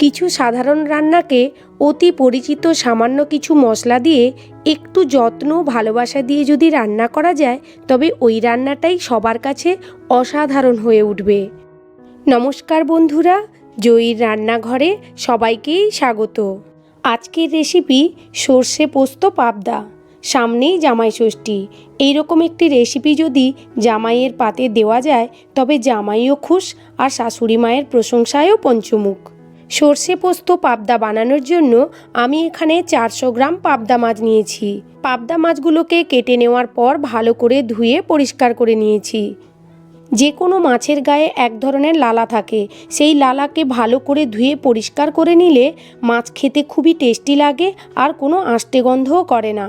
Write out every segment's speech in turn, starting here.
কিছু সাধারণ রান্নাকে অতি পরিচিত সামান্য কিছু মশলা দিয়ে একটু যত্ন ভালোবাসা দিয়ে যদি রান্না করা যায়, তবে ওই রান্নাটাই সবার কাছে অসাধারণ হয়ে উঠবে। নমস্কার বন্ধুরা, জয়ীর রান্নাঘরে সবাইকেই স্বাগত। আজকের রেসিপি সর্ষে পোস্ত পাবদা। সামনেই জামাই ষষ্ঠী। এইরকম একটি রেসিপি যদি জামাইয়ের পাতে দেওয়া যায়, তবে জামাইও খুশ আর শাশুড়ি মায়ের প্রশংসায়ও পঞ্চমুখ। সর্ষে পোস্ত পাবদা বানানোর জন্য আমি এখানে চারশো গ্রাম পাবদা মাছ নিয়েছি। পাবদা মাছগুলোকে কেটে নেওয়ার পর ভালো করে ধুয়ে পরিষ্কার করে নিয়েছি। যে কোনো মাছের গায়ে এক ধরনের লালা থাকে। সেই লালাকে ভালো করে ধুয়ে পরিষ্কার করে নিলে মাছ খেতে খুবই টেস্টি লাগে আর কোনো আষ্টে গন্ধও করে না।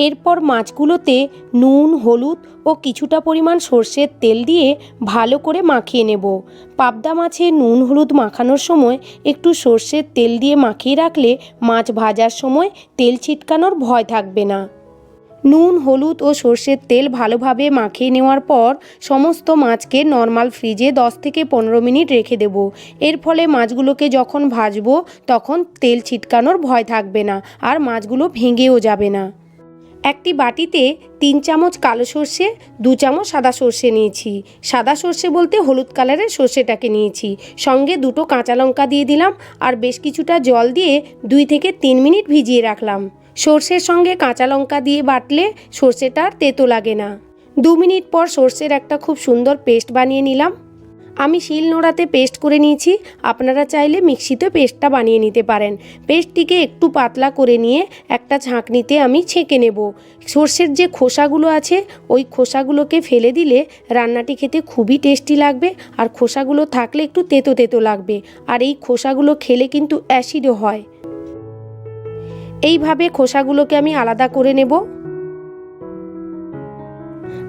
এরপর মাছগুলোতে নুন, হলুদ ও কিছুটা পরিমাণ সর্ষের তেল দিয়ে ভালো করে মাখিয়ে নেব। পাবদা মাছে নুন, হলুদ মাখানোর সময় একটু সর্ষের তেল দিয়ে মাখিয়ে রাখলে মাছ ভাজার সময় তেল ছিটকানোর ভয় থাকবে না। নুন, হলুদ ও সর্ষের তেল ভালোভাবে মাখিয়ে নেওয়ার পর সমস্ত মাছকে নর্মাল ফ্রিজে 10 থেকে পনেরো মিনিট রেখে দেব। এর ফলে মাছগুলোকে যখন ভাজবো তখন তেল ছিটকানোর ভয় থাকবে না আর মাছগুলো ভেঙেও যাবে না। একটি বাটিতে তিন চামচ কালো সর্ষে, দু চামচ সাদা সর্ষে নিয়েছি। সাদা সর্ষে বলতে হলুদ কালারের সর্ষেটাকে নিয়েছি। সঙ্গে দুটো কাঁচা লঙ্কা দিয়ে দিলাম আর বেশ কিছুটা জল দিয়ে দুই থেকে তিন মিনিট ভিজিয়ে রাখলাম। সর্ষের সঙ্গে কাঁচা লঙ্কা দিয়ে বাটলে সর্ষেটা তেতো লাগে না। দু মিনিট পর সর্ষের একটা খুব সুন্দর পেস্ট বানিয়ে নিলাম। আমি শিল নোড়াতে পেস্ট করে নিয়েছি। আপনারা চাইলে মিক্সিতে পেস্টটা বানিয়ে নিতে পারেন। পেস্টটিকে একটু পাতলা করে নিয়ে একটা ঝাঁকনিতে আমি ছেঁকে নেব। সর্ষের যে খোসাগুলো আছে, ওই খোসাগুলোকে ফেলে দিলে রান্নাটি খেতে খুবই টেস্টি লাগবে আর খোসাগুলো থাকলে একটু তেতো তেতো লাগবে। আর এই খোসাগুলো খেলে কিন্তু অ্যাসিডও হয়। এইভাবে খোসাগুলোকে আমি আলাদা করে নেব।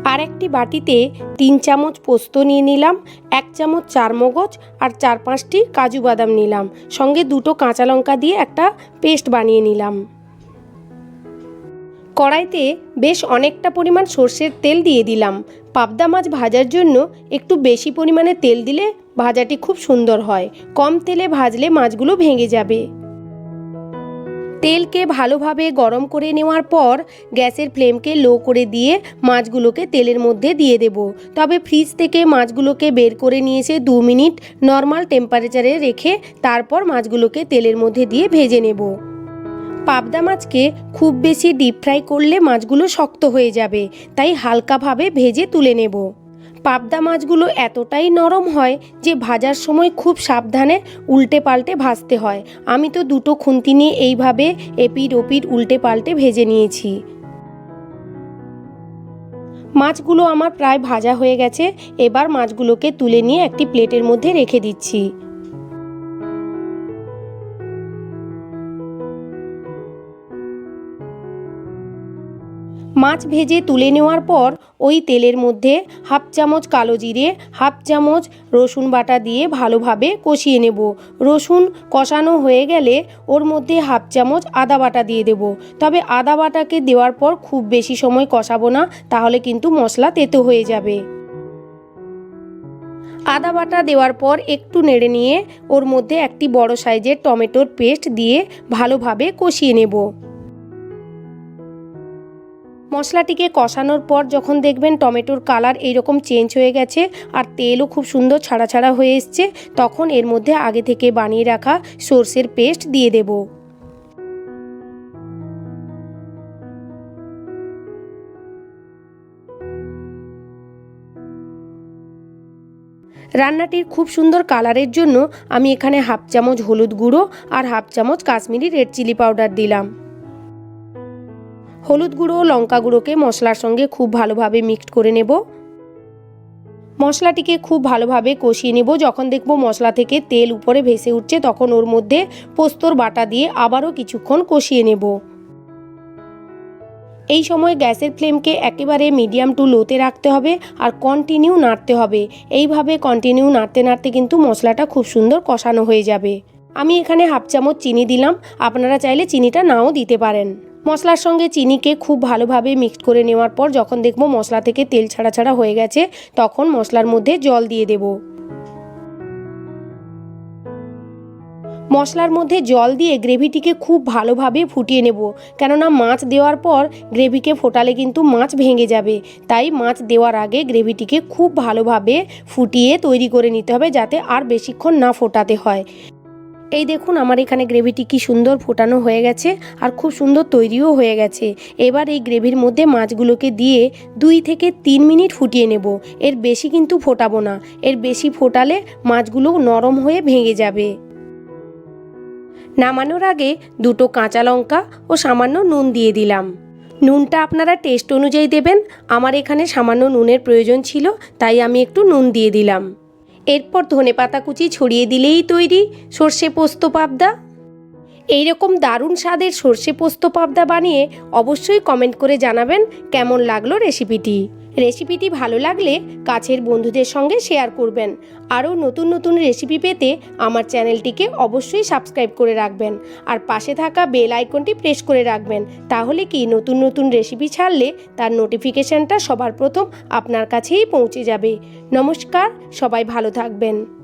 আর একটি বাটিতে তিন চামচ পোস্ত নিয়ে নিলাম, এক চামচ চারমগজ আর চার পাঁচটি কাজু বাদাম নিলাম। সঙ্গে দুটো কাঁচা লঙ্কা দিয়ে একটা পেস্ট বানিয়ে নিলাম। কড়াইতে বেশ অনেকটা পরিমাণ সর্ষের তেল দিয়ে দিলাম। পাবদা মাছ ভাজার জন্য একটু বেশি পরিমাণে তেল দিলে ভাজাটি খুব সুন্দর হয়। কম তেলে ভাজলে মাছগুলো ভেঙে যাবে। তেলকে ভালোভাবে গরম করে নেওয়ার পর গ্যাসের ফ্লেমকে লো করে দিয়ে মাছগুলোকে তেলের মধ্যে দিয়ে দেব। তবে ফ্রিজ থেকে মাছগুলোকে বের করে নিয়েছে দু মিনিট নর্মাল টেম্পারেচারে রেখে তারপর মাছগুলোকে তেলের মধ্যে দিয়ে ভেজে নেব। পাবদা মাছকে খুব বেশি ডিপ ফ্রাই করলে মাছগুলো শক্ত হয়ে যাবে, তাই হালকাভাবে ভেজে তুলে নেব। পাবদা মাছগুলো এতটাই নরম হয় যে ভাজার সময় খুব সাবধানে উল্টে পাল্টে ভাজতে হয়। আমি তো দুটো খুন্তি নিয়ে এইভাবে এপিট ওপিট উল্টে পাল্টে ভেজে নিয়েছি। মাছগুলো আমার প্রায় ভাজা হয়ে গেছে। এবার মাছগুলোকে তুলে নিয়ে একটি প্লেটের মধ্যে রেখে দিচ্ছি। মাছ ভেজে তুলে নেওয়ার পর ওই তেলের মধ্যে হাফ চামচ কালো জিরে, হাফ চামচ রসুন বাটা দিয়ে ভালোভাবে কষিয়ে নেব। রসুন কষানো হয়ে গেলে ওর মধ্যে হাফ চামচ আদা বাটা দিয়ে দেব। তবে আদা বাটাকে দেওয়ার পর খুব বেশি সময় কষাবো না, তাহলে কিন্তু মশলা তেতো হয়ে যাবে। আদা বাটা দেওয়ার পর একটু নেড়ে নিয়ে ওর মধ্যে একটি বড় সাইজের টমেটোর পেস্ট দিয়ে ভালোভাবে কষিয়ে নেব। মশলাটিকে কষানোর পর যখন দেখবেন টমেটোর কালার এইরকম চেঞ্জ হয়ে গেছে আর তেলও খুব সুন্দর ছাড়া ছাড়া হয়ে এসছে, তখন এর মধ্যে আগে থেকে বানিয়ে রাখা সর্ষের পেস্ট দিয়ে দেব। রান্নাটির খুব সুন্দর কালারের জন্য আমি এখানে হাফ চামচ হলুদ গুঁড়ো আর হাফ চামচ কাশ্মীরি রেড চিলি পাউডার দিলাম। হলুদ গুঁড়ো ও লঙ্কা গুঁড়োকে মশলার সঙ্গে খুব ভালোভাবে মিক্সড করে নেব। মশলাটিকে খুব ভালোভাবে কষিয়ে নেব। যখন দেখব মশলা থেকে তেল উপরে ভেসে উঠছে, তখন ওর মধ্যে পোস্তর বাটা দিয়ে আবারও কিছুক্ষণ কষিয়ে নেব। এই সময় গ্যাসের ফ্লেমকে একেবারে মিডিয়াম টু লোতে রাখতে হবে আর কন্টিনিউ নাড়তে হবে। এইভাবে কন্টিনিউ নাড়তে নাড়তে কিন্তু মশলাটা খুব সুন্দর কষানো হয়ে যাবে। আমি এখানে হাফ চামচ চিনি দিলাম। আপনারা চাইলে চিনিটা নাও দিতে পারেন। মশলার সঙ্গে চিনিকে খুব ভালোভাবে মিক্সড করে নেওয়ার পর যখন দেখব মশলা থেকে তেল ছাড়া ছাড়া হয়ে গেছে, তখন মশলার মধ্যে জল দিয়ে দেব। মশলার মধ্যে জল দিয়ে গ্রেভিটিকে খুব ভালোভাবে ফুটিয়ে নেব। কেননা মাছ দেওয়ার পর গ্রেভিকে ফোটালে কিন্তু মাছ ভেঙে যাবে। তাই মাছ দেওয়ার আগে গ্রেভিটিকে খুব ভালোভাবে ফুটিয়ে তৈরি করে নিতে হবে যাতে আর বেশিক্ষণ না ফোটাতে হয়। এই দেখুন আমার এখানে গ্রেভিটি কি সুন্দর ফোটানো হয়ে গেছে আর খুব সুন্দর তৈরিও হয়ে গেছে। এবার এই গ্রেভির মধ্যে মাছগুলোকে দিয়ে দুই থেকে তিন মিনিট ফুটিয়ে নেব। এর বেশি কিন্তু ফোটাবো না। এর বেশি ফোটালে মাছগুলো নরম হয়ে ভেঙে যাবে। নামানোর আগে দুটো কাঁচা লঙ্কা ও সামান্য নুন দিয়ে দিলাম। নুনটা আপনারা টেস্ট অনুযায়ী দেবেন। আমার এখানে সামান্য নুনের প্রয়োজন ছিল, তাই আমি একটু নুন দিয়ে দিলাম। এরপর ধনে পাতা কুচি ছড়িয়ে দিলেই তৈরি। সর্ষে পোস্ত পাবদা। এইরকম দারুণ স্বাদের সর্ষে পোস্ত পাবদা বানিয়ে অবশ্যই কমেন্ট করে জানাবেন কেমন লাগল রেসিপিটি রেসিপিটি ভালো লাগলে কাছের বন্ধুদের সঙ্গে শেয়ার করবেন। আরও নতুন নতুন রেসিপি পেতে আমার চ্যানেলটিকে অবশ্যই সাবস্ক্রাইব করে রাখবেন। আর পাশে থাকা বেল আইকনটি প্রেস করে রাখবেন। তাহলে কি নতুন নতুন রেসিপি ছাড়লে তার নোটিফিকেশানটা সবার প্রথম আপনার কাছেই পৌঁছে যাবে। নমস্কার, সবাই ভালো থাকবেন।